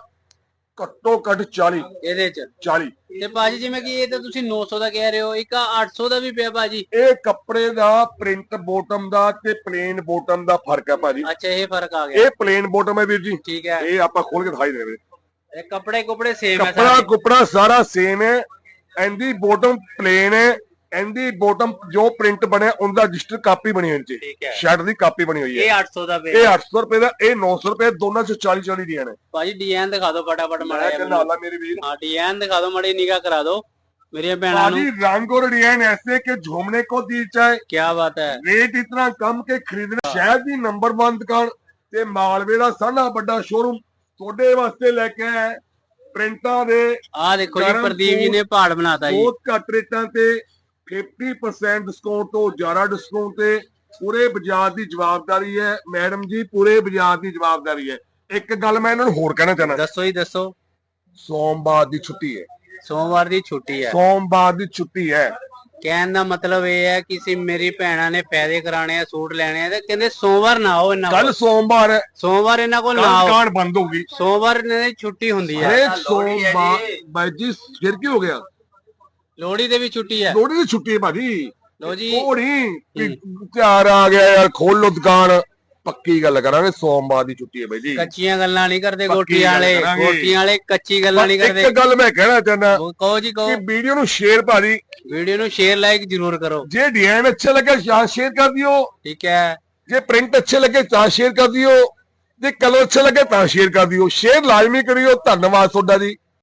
ਘੱਟੋ ਘੱਟ 40 ਇਹਦੇ ਚ। 40 ਤੇ ਭਾਜੀ ਜਿਵੇਂ ਕਿ ਇਹ ਤਾਂ ਤੁਸੀਂ 900 ਦਾ ਕਹਿ ਰਹੇ ਹੋ ਇੱਕ ਆਹ 800 ਦਾ ਵੀ ਪਿਆ ਭਾਜੀ। ਇਹ ਕੱਪੜੇ ਦਾ ਪ੍ਰਿੰਟ ਬੋਟਮ ਦਾ ਤੇ ਪਲੇਨ ਬੋਟਮ ਦਾ ਫ਼ਰਕ ਹੈ ਭਾਜੀ। ਅੱਛਾ ਇਹ ਫ਼ਰਕ ਆ ਗਿਆ। ਇਹ ਪਲੇਨ ਬੋਟਮ ਹੈ ਵੀਰ ਜੀ। ਠੀਕ ਹੈ। ਇਹ ਆਪਾਂ ਖੋਲ ਕੇ ਦਿਖਾਈ ਦੇਵੇ। ਇਹ ਕੱਪੜੇ ਕੁਪੜੇ ਸੇਮ ਹੈ ਕੱਪੜਾ ਸਾਰੇ। ਕੁਪੜਾ ਸਾਰਾ ਸੇਮ ਹੈ। ਇਹਦੀ ਬੋਟਮ ਪਲੇਨ ਹੈ। ਇਹਦੀ ਬੋਟਮ ਜੋ ਪ੍ਰਿੰਟ ਬਣਿਆ ਉਹਦਾ ਰਜਿਸਟਰ ਕਾਪੀ ਬਣੀ ਹੋਈ ਹੈ ਠੀਕ ਹੈ ਸ਼ਰਟ ਦੀ ਕਾਪੀ ਬਣੀ ਹੋਈ ਹੈ ਇਹ 800 ਦਾ ਇਹ ਪਿਆ 800 ਰੁਪਏ ਦਾ ਇਹ 900 ਰੁਪਏ ਦੋਨਾਂ ਚ 40 40 ਦੀਆਂ ਨੇ ਭਾਜੀ ਡਿਜ਼ਾਈਨ ਦਿਖਾ ਦਿਓ ਫਟਾਫਟ ਮਾੜਾ ਮੈਂ ਜਿਹਾ ਕਹਿੰਦਾ ਮੈਨੂੰ। ਹਾਲਾ ਮੇਰੇ ਵੀਰ ਹਾਂ ਡਿਜ਼ਾਈਨ ਦਿਖਾ ਦਿਓ ਮਾੜੀ ਨਿਗਾਹ ਕਰਾ ਦਿਓ ਮੇਰੀਆਂ ਭੈਣਾਂ ਨੂੰ भाजी रंग और डिजाइन ऐसे कि झूमने को दी चाहे ਕੀ ਬਾਤ ਹੈ रेट इतना कम के खरीदना ਸ਼ਹਿਰ ਦੀ ਨੰਬਰ 1 ਦੁਕਾਨ ਤੇ ਮਾਲਵੇ ਦਾ ਸਾਡਾ ਵੱਡਾ ਸ਼ੋਰੂਮ ਤੁਹਾਡੇ ਵਾਸਤੇ ਲੈ ਕੇ ਆਇਆ ਹੈ। ਪ੍ਰਿੰਟਾਂ ਦੇ ਆਹ ਦੇਖੋ ਜੀ ਗਰਮ ਪ੍ਰਦੀਪ ਜੀ ਨੇ ਪਹਾੜ ਬਣਾਤਾ ਜੀ ਬਹੁਤ ਘੱਟ ਰੇਟਾਂ ਤੇ 50% ਡਿਸਕਾਊਂਟ ਤੋਂ ਜ਼ਿਆਦਾ ਡਿਸਕਾਊਂਟ ਤੇ ਪੂਰੇ ਬਾਜ਼ਾਰ ਦੀ ਜਵਾਬਦਾਰੀ ਹੈ। ਮੈਡਮ ਜੀ ਪੂਰੇ ਬਾਜ਼ਾਰ ਦੀ ਜਵਾਬਦਾਰੀ ਹੈ। ਇੱਕ ਗੱਲ ਮੈਂ ਇਹਨਾਂ ਨੂੰ ਹੋਰ ਕਹਿਣਾ ਚਾਹਨਾ ਦੱਸੋ ਹੀ ਦੱਸੋ। ਸੋਮਵਾਰ ਦੀ ਛੁੱਟੀ ਹੈ। ਸੋਮਵਾਰ ਦੀ ਛੁੱਟੀ ਹੈ। ਸੋਮਵਾਰ ਦੀ ਛੁੱਟੀ ਹੈ। ਕਹਿਣ ਦਾ ਮਤਲਬ ਇਹ ਹੈ ਕਿ ਸੀ ਮੇਰੀ ਭੈਣਾਂ ਨੇ ਫਾਇਦੇ ਕਰਾਣੇ ਆ ਸੂਟ ਲੈਣੇ ਆ ਤੇ ਕਹਿੰਦੇ ਸੋਮਵਾਰ ਨਾ ਆਓ ਇਹਨਾਂ ਕੱਲ ਕੋਲ। ਸੋਮਵਾਰ ਹੈ। ਸੋਮਵਾਰ ਇਹਨਾਂ ਕੋਲ ਨਾ ਕੱਲ ਆਓ। ਦੁਕਾਨ ਬੰਦ ਹੋਊਗੀ ਸੋਮਵਾਰ ਇਹਨਾਂ ਦੀ ਛੁੱਟੀ ਹੁੰਦੀ ਹੈ। ਸੋਮਵਾਰ ਬਾਈ ਜੀ ਫਿਰ ਕੀ ਹੋ ਗਿਆ? ਲੋਹੜੀ ਦੇ ਵੀ ਛੁੱਟੀ ਹੈ। ਲੋਹੜੀ ਦੀ ਛੁੱਟੀ ਹੈ ਭਾਜੀ। ਲੋ ਜੀ। ਉਹ ਨਹੀਂ ਤਿਆਰ ਆ ਗਿਆ ਯਾਰ ਖੋਲ ਲੋ ਦੁਕਾਨ। ਪੱਕੀ ਗੱਲ ਕਰਾਂਗੇ ਸੋਮਵਾਰ ਦੀ ਛੁੱਟੀ ਹੈ ਬਾਈ ਜੀ। ਕੱਚੀਆਂ ਗੱਲਾਂ ਨਹੀਂ ਕਰਦੇ ਗੱਲ ਵਾਲੇ। ਗੋਟੀਆਂ ਵਾਲੇ ਕੱਚੀ ਗੱਲਾਂ ਨਹੀਂ ਕਰਦੇ ਇੱਕ ਗੱਲ ਮੈਂ ਕਹਿਣਾ ਚਾਹੁੰਦਾ ਕਹੋ ਜੀ ਕਹੋ। ਕਿ ਵੀਡੀਓ ਨੂੰ ਸ਼ੇਅਰ ਭਾਜੀ। ਵੀਡੀਓ ਨੂੰ ਸ਼ੇਅਰ ਲਾਈਕ ਜ਼ਰੂਰ ਕਰੋ। ਜੇ ਡਿਜ਼ਾਈਨ ਅੱਛੇ ਲੱਗੇ ਤਾਂ ਸ਼ੇਅਰ ਕਰ ਦਿਓ। ਠੀਕ ਹੈ। ਜੇ ਪ੍ਰਿੰਟ ਅੱਛੇ ਲੱਗੇ ਤਾਂ ਸ਼ੇਅਰ ਕਰ ਦਿਓ। ਜੇ ਕਲਰ ਅੱਛੇ ਲੱਗੇ ਤਾਂ ਸ਼ੇਅਰ ਕਰ ਦਿਓ। ਸ਼ੇਅਰ ਲਾਜ਼ਮੀ ਕਰਿਓ। ਧੰਨਵਾਦ ਤੁਹਾਡਾ ਜੀ।